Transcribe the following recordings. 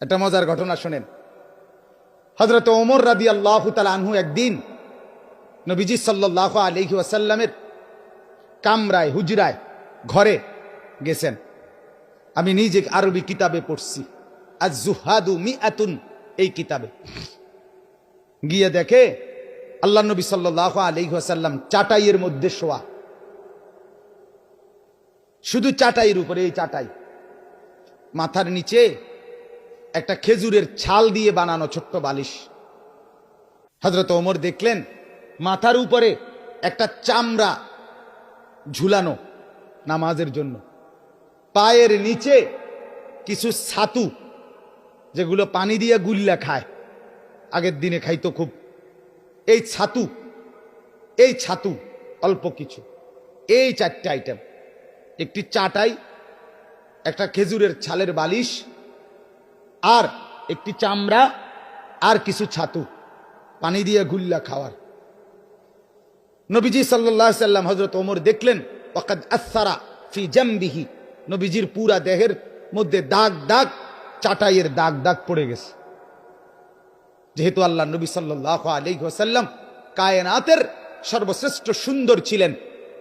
একটা মজার ঘটনা শোনেন। হজরত ওমর রাদি আল্লাহ আনহু একদিন নবীজি সাল্লাহ আলহি ওয়াসাল্লামের কামরায়, হুজরায় ঘরে গেছেন। আমি নিজে আরবি কিতাবে পড়ছি। আজ জুহাদু মি আতুন এই কিতাবে। গিয়ে দেখে আল্লাহ নবী সাল্লাহ আলহি ওয়াসাল্লাম চাটাইয়ের মধ্যে শোয়া। শুধু চাটাইয়ের উপরে এই চাটাই। মাথার নিচে একটা খেজুরের ছাল দিয়ে বানানো ছোট্ট বালিশ। হজরত ওমর দেখলেন, মাথার উপরে একটা চামড়া ঝুলানো নামাজের জন্য। পায়ের নিচে কিছু ছাতু, যেগুলো পানি দিয়ে গুল্লা খায়। আগের দিনে খাইতো খুব। এই ছাতু এই ছাতু অল্প কিছু। এই চারটে আইটেম একটি চাটাই, একটা খেজুরের ছালের বালিশ আর একটি চামড়া আর কিছু ছাতু, পানি দিয়ে গুল্লা খাওয়ার। নবীজি সাল্লাহ সাল্লাম হজরত ওমর দেখলেন ওকাদ আসারা ফি জাম্বিহি। নবীজির পুরা দেহের মধ্যে দাগ দাগ, চাটাইয়ের দাগ দাগ পড়ে গেছে। যেহেতু আল্লাহ নবী সাল্লাহ আলহাসাল্লাম কায়নাতের সর্বশ্রেষ্ঠ সুন্দর ছিলেন,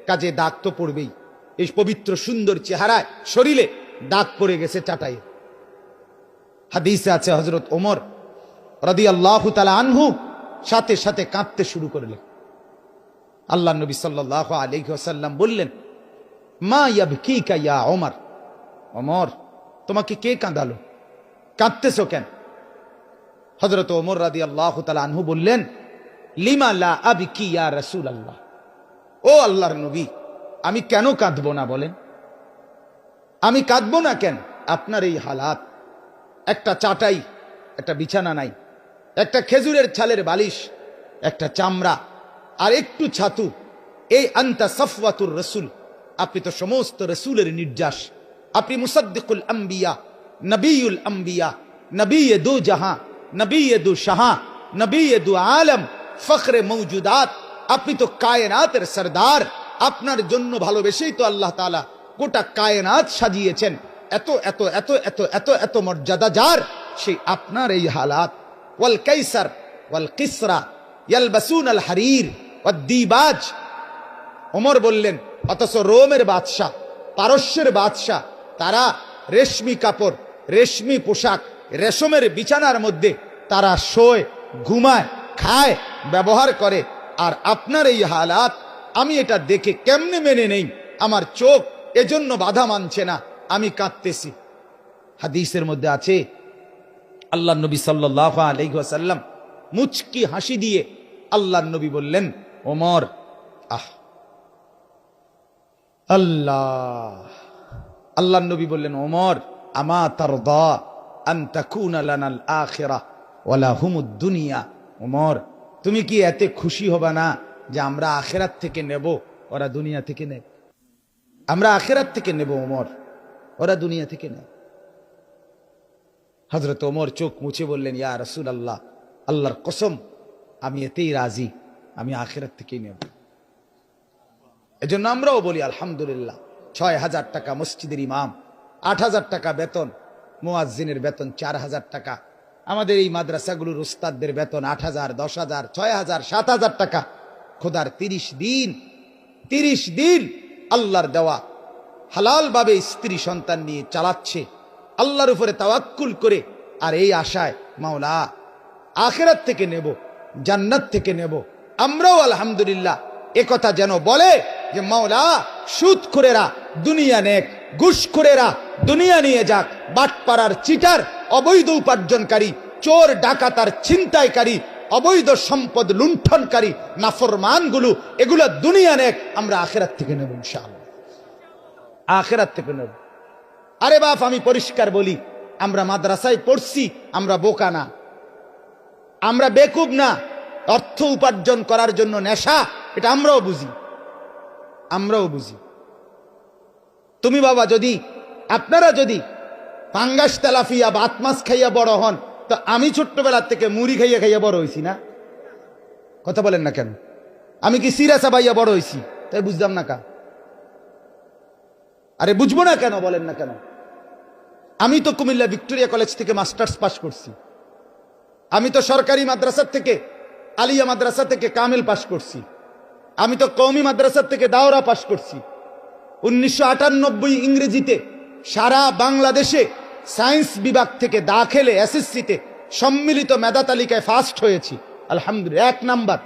কাজে দাগ তো পড়বেই। এই পবিত্র সুন্দর চেহারায়, শরীরে দাগ পড়ে গেছে চাটাইয়ের। হাদিসে আছে হজরত ওমর রদি আল্লাহ তালা আনহু সাথে সাথে কাঁদতে শুরু করলেন। আল্লাহ নবী সাল্লাহ আলহাসাল্লাম বললেন, মা ইয়াব কি কাইয়া ওমর? ওমর, তোমাকে কে কাঁদালো? কাঁদতেছ কেন? হজরত ওমর রাদি আল্লাহ তালা আনহু বললেন, লিমা লা আবি কি ইয়া রসুল আল্লাহ ও আল্লাহর নবী, আমি কেন কাঁদবো না বলেন? আমি কাঁদবো না কেন? আপনার এই হালাত একটা চাটাই, একটা বিছানা নাই, একটা খেজুরের ছালের বালিশ, একটা চামড়া, আর একটু ছাতু। এই আন্তা সফওয়াতুর রসুল, আপনি তো সমস্ত রসুলের নির্যাস। আপনি মুসদ্দিকুল আম্বিয়া নবীল আম্বিয়া নবী দু জাহা নবী দু শাহা নবী দু আলম, ফখরে মৌজুদাত। আপনি তো কায়নাতের সরদার। আপনার জন্য ভালোবেসেই তো আল্লাহ তালা গোটা কায়নাত সাজিয়েছেন। এত এত এত এত এত এত মর্যাদা যার? সেই আপনার এই হালাত। ওয়াল কাইসার, ওয়াল কিসরা, ইয়ালবাসুন আল হারির দিবাজ। ওমর বললেন, অথচ রোমের বাদশাহ, পারস্যের বাদশাহ, তারা রেশমি কাপড়, রেশমি পোশাক, রেশমের বিছানার মধ্যে তারা শোয়, ঘুমায়, খায়, ব্যবহার করে। আর আপনার এই হালাত, আমি এটা দেখে কেমনে মেনে নেই? আমার চোখ এজন্য বাধা মানছে না। আমি কাঁদতেছি। হাদিসের মধ্যে আছে আল্লাহ নবী সাল্লাহ আলহাসাল্লাম মুচকি হাসি দিয়ে আল্লাহ নবী বললেন, ওমর, আহ, আল্লাহ। আল্লাহ নবী বললেন, ওমর, আমা দুনিয়া। ওমর, তুমি কি এতে খুশি হবা না যে আমরা আখেরাত থেকে নেব? ওরা দুনিয়া থেকে নেব। আমরা আখেরাত থেকে নেব, ওমর। ওরা দুনিয়া থেকে নেব হজরত ওমর চোখ মুছে বললেন, ইয়া রসুল আল্লাহ আল্লাহর কসম, আমি এতেই রাজি, আমি আখেরাত থেকেই নেব। এজন্য আমরাও বলি, আলহামদুলিল্লাহ, ছয় হাজার টাকা মসজিদের ইমাম, আট হাজার টাকা বেতন, মুয়াজ্জিনের বেতন চার হাজার টাকা, আমাদের এই মাদ্রাসাগুলোর উস্তাদদের বেতন আট হাজার, দশ হাজার, ছয় হাজার, সাত হাজার টাকা। খোদার তিরিশ দিন তিরিশ দিন আল্লাহর দেওয়া হালালভাবে স্ত্রী সন্তান নিয়ে চালাচ্ছে, আল্লাহর উপরে তাওয়াক্কুল করে, আর এই আশায় মাওলা আখেরাত থেকে নেব, জান্নাত থেকে নেব। আমরাও আলহামদুলিল্লাহ একথা যেন বলে যে, মাওলা সুদ করেরা দুনিয়া নেক, ঘুষ করেরা দুনিয়া নিয়ে যাক, বাটপাড়ার চিটার, অবৈধ উপার্জনকারী, চোর, ডাকাতার ছিনতাইকারী, অবৈধ সম্পদ লুণ্ঠনকারী, নাফরমানগুলো, এগুলো দুনিয়া নেক, আমরা আখেরাত থেকে নেব ইনশাআল্লাহ। আখেরাত থেকে নেব। আরে বাপ, আমি পরিষ্কার বলি, আমরা মাদ্রাসায় পড়ছি, আমরা বোকা না। আমরা বেকুব না। অর্থ উপার্জন করার জন্য নেশা, এটা আমরাও বুঝি। আমরাও বুঝি। তুমি বাবা, যদি, আপনারা যদি পাঙ্গাস, তেলাফিয়া বা মাছ খাইয়া বড় হন, তো আমি ছোট্টবেলার থেকে মুড়ি খাইয়া খাইয়া বড় হয়েছি না? কথা বলেন না কেন? আমি কি সিরাসা পাইয়া বড় হয়েছি তাই বুঝলাম না কা? আরে বুঝব না কেন, বলেন না কেন? আমি তো কুমিল্লা ভিক্টোরিয়া কলেজ থেকে মাস্টার্স পাশ করছি। আমি তো সরকারি মাদ্রাসা থেকে, আলিয়া মাদ্রাসা থেকে কামেল পাশ করছি। আমি তো কৌমি মাদ্রাসা থেকে দাওরা পাশ করছি। উনিশশো আটানব্বই ইংরেজিতে সারা বাংলাদেশে সায়েন্স বিভাগ থেকে দাখেলে এসএসসিতে সম্মিলিত মেধা তালিকায় ফার্স্ট হয়েছি। আলহামদুলিল্লাহ, এক নাম্বার।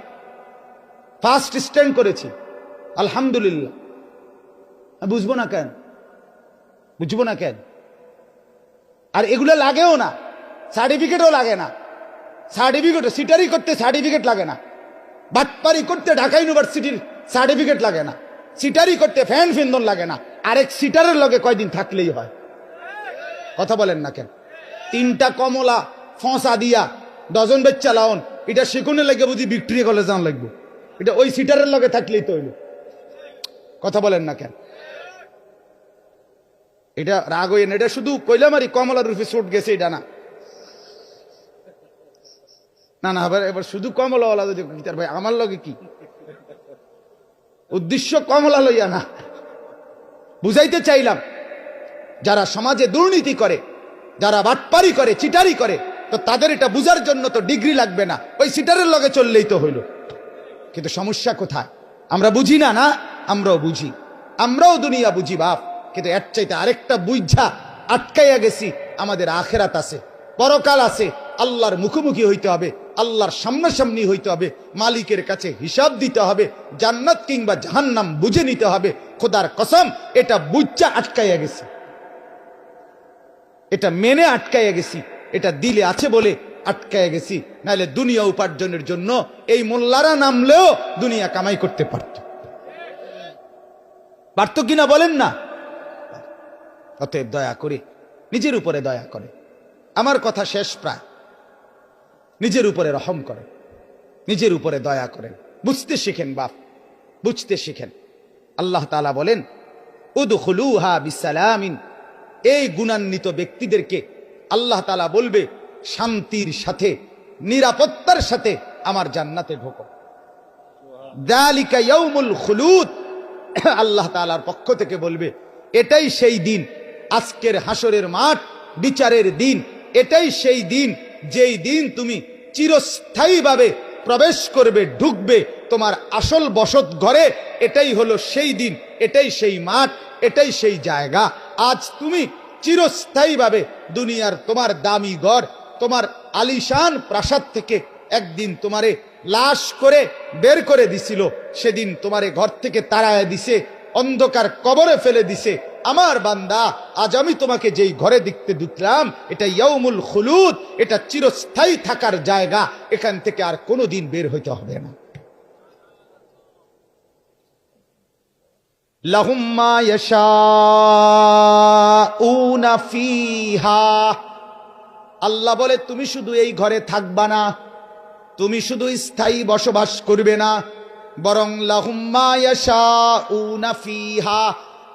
ফার্স্ট স্ট্যান্ড করেছি। আলহামদুলিল্লাহ। বুঝব না কেন? বুঝব না কেন? আর এগুলো লাগেও না সার্টিফিকেটও লাগে না সার্টিফিকেট সিটারি করতে সার্টিফিকেট লাগে না, বাটপারি করতে ঢাকা ইউনিভার্সিটির সার্টিফিকেট লাগে না সিটারি করতে ফ্যান ফিন্দন লাগে না, আরেক সিটারের লগে কয়দিন থাকলেই হয়। কথা বলেন না কেন? তিনটা কমলা ফসা দিয়া ডজন বেচ্চা লাউন, এটা শিখুনে লাগে বুঝি ভিক্টোরিয়া কলেজ যান লাগবে। এটা ওই সিটারের লগে থাকলেই তো কথা বলেন না কেন? এটা রাগ হইন এটা শুধু কইলামারি কমলার রূপে চোট গেছে এটা না। না না, এবার এবার শুধু কমলাওয়ালা যদি গীতার ভাই আমার লগে কি? উদ্দেশ্য কমলা লইয়া না। বুঝাইতে চাইলাম, যারা সমাজে দুর্নীতি করে, যারা বাটপারি করে, চিটারি করে, তো তাদের এটা বুঝার জন্য তো ডিগ্রি লাগবে না। ওই সিটারের লগে চললেই তো হইল। কিন্তু সমস্যা কোথায়? আমরা বুঝি না না? আমরাও বুঝি। আমরাও দুনিয়া বুঝি, বাপ। কিন্তু এর চাইতে আরেকটা বুঝা আটকাইয়া গেছি, আমাদের আখেরাত আছে, পরকাল আছে, আল্লাহর মুখোমুখি হইতে হবে, আল্লাহর সামনাসামনি হইতে হবে, মালিকের কাছে হিসাব দিতে হবে, জান্নাত কিংবা জাহান্নাম বুঝে নিতে হবে, খোদার কসম, এটা বুঝা আটকাইয়া গেছি। এটা মেনে আটকাইয়া গেছি, এটা দিলে আছে বলে আটকাইয়া গেছি, নাহলে দুনিয়া উপার্জনের জন্য এই মোল্লারা নামলেও দুনিয়া কামাই করতে পারত। পারত কিনা বলেন না? অতএব দয়া করে, নিজের উপরে দয়া করে। আমার কথা শেষ প্রায়। নিজের উপরে রহম করেন। নিজের উপরে দয়া করেন। বুঝতে শিখেন বাপ, বুঝতে শিখেন। আল্লাহ তালা বলেন, উদুখুলুহা বিসালামিন। এই গুণান্বিত ব্যক্তিদেরকে আল্লাহ তালা বলবে, শান্তির সাথে, নিরাপত্তার সাথে আমার জান্নাতে ঢোকো। দালিকা ইয়াউমুল খুলুদ। আল্লাহ তালার পক্ষ থেকে বলবে, এটাই সেই দিন আজকের হাসরের মাঠ বিচারের দিন। এটাই সেই দিন, যেই দিন তুমি চিরস্থায়ীভাবে প্রবেশ করবে, ঢুকবে তোমার আসল বসত ঘরে। এটাই হলো সেই দিন, এটাই সেই মাঠ, এটাই সেই জায়গা। আজ তুমি চিরস্থায়ীভাবে দুনিয়ার তোমার দামি ঘর, তোমার আলিশান প্রাসাদ থেকে একদিন তোমারে লাশ করে বের করে দিছিল। সেদিন তোমারে ঘর থেকে তাড়ায় দিছে, অন্ধকার কবরে ফেলে দিছে। আমার বান্দা, আজ আমি তোমাকে যেই ঘরে দেখতে দিলাম এটা ইয়ৌমুল খুলুদ, এটা চিরস্থায়ী থাকার জায়গা, এখান থেকে আর কোনোদিন বের হইতে হবে না। আল্লাহ বলে, তুমি শুধু এই ঘরে থাকবা না, তুমি শুধু স্থায়ী বসবাস করবে না, বরং লাহুম্মা ইয়াশাউনা ফিহা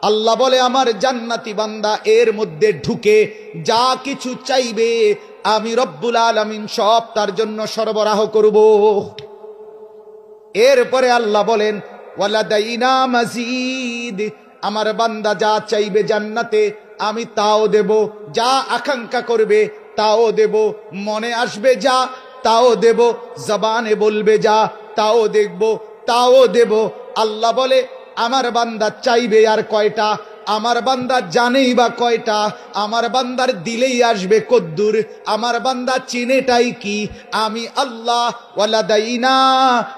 আল্লাহ বলে, আমার জান্নাতি বান্দা এর মধ্যে ঢুকে যা কিছু চাইবে আমি রব্বুল আলামিন সব তার জন্য সরবরাহ করব। এরপরে আল্লাহ বলেন, ওয়ালাদাইনা মাজিদ, আমার বান্দা যা চাইবে জান্নাতে আমি তাও দেব, যা আকাঙ্ক্ষা করবে তাও দেব, মনে আসবে যা তাও দেব, জবানে বলবে যা তাও দেখব, তাও দেব। আল্লাহ বলে আমার বান্দা চাইবে আর কয়টা? আমার বান্দা জানেই বা কয়টা? আমার বান্দার দিলেই আসবে কদ্দুর। আমার বান্দা চিনেটাই কি? আমি আল্লাহ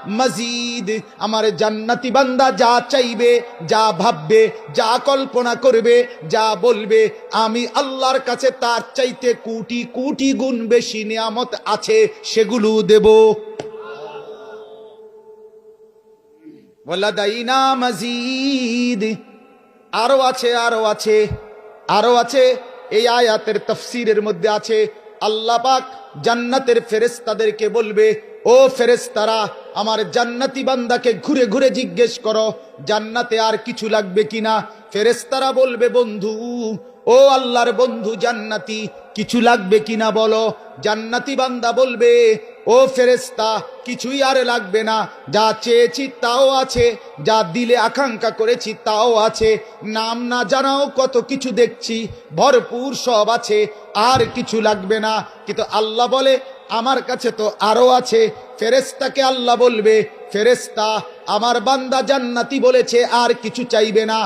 মজিদ। আমার জান্নাতি বান্দা যা চাইবে, যা ভাববে, যা কল্পনা করবে, যা বলবে, আমি আল্লাহর কাছে তার চাইতে কোটি কোটি গুণ বেশি নিয়ামত আছে, সেগুলো দেব। আরও আছে আরও আছে আরও আছে। এই আয়াতের তফসিরের মধ্যে আছে, আল্লাহ পাক জান্নাতের ফেরেস্তাদেরকে বলবে, ও ফেরেস্তারা আমার জান্নাতি বান্দাকে ঘুরে ঘুরে জিজ্ঞেস করো, জান্নাতে আর কিছু লাগবে কিনা? ফেরেস্তারা বলবে, বন্ধু, ও আল্লাহর বন্ধু জান্নাতি, কিছু লাগবে কিনা বলো? জান্নাতি বান্দা বলবে ও ফেরেস্তা কিছুই আর লাগবে না। যা চেয়েছি তাও আছে, যা দিলে আকাঙ্ক্ষা করেছি তাও আছে। নাম না জানাও কত কিছু দেখছি, ভরপুর সব আছে, আর কিছু লাগবে না। কিন্তু আল্লাহ বলে, আমার কাছে তো আরও আছে। ফেরেস্তাকে আল্লাহ বলবে ফেরেস্তা আমার বান্দা জান্নাতি বলেছে, আর কিছু চাইবে না,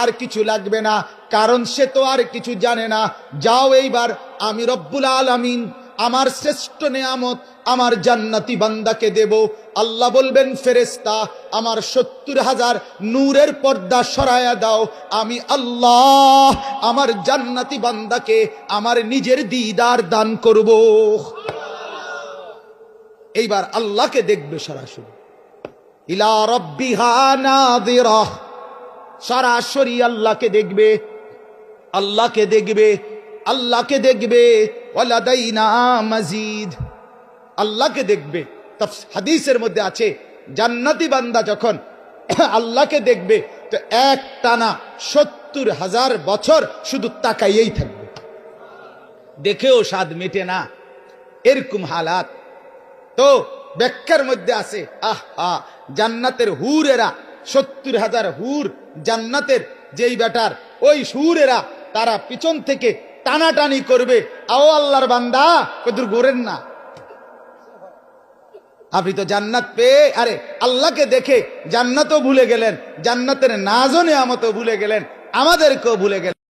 আর কিছু লাগবে না। কারণ সে তো আর কিছু জানে না। যাও এইবার, আমি রব্বুল আলামিন আমার শ্রেষ্ঠ নেয়ামত আমার জান্নাতি বান্দাকে দেব। আল্লাহ বলবেন ফেরেস্তা আমার সত্তর হাজার নূরের পর্দা সরায়া দাও। আমি আল্লাহ আমার জান্নাতি বান্দাকে আমার নিজের দিদার দান করব। এইবার আল্লাহকে দেখবে সরাসরি। ইলা রব্বিহা নাদিরা সরাসরি আল্লাহকে দেখবে। আল্লাহকে দেখবে। আল্লাহকে দেখবে। মাজিদ। আল্লাহকে দেখবে। হাদিসের মধ্যে আছে, জান্নাতি বান্দা যখন আল্লাহকে দেখবে, তো এক টানা সত্তর হাজার বছর শুধু তাকাইয়েই থাকবে। দেখেও স্বাদ মেটে না। এরকম হালাত। তো ব্যাখ্যার মধ্যে আছে, আহ, জান্নাতের হুরেরা, সত্তর হাজার হুর জান্নাতের যেই বেটার ওই হুরেরা, তারা পিছন থেকে টানাটানি করবে। আও আল্লাহর বান্দা কদুর গোরেন না। আপনি তো জান্নাত পেয়ে, আরে, আল্লাহকে দেখে জান্নাতও ভুলে গেলেন, জান্নাতের নাজনে আমতো ভুলে গেলেন, আমাদেরকেও ভুলে গেলেন।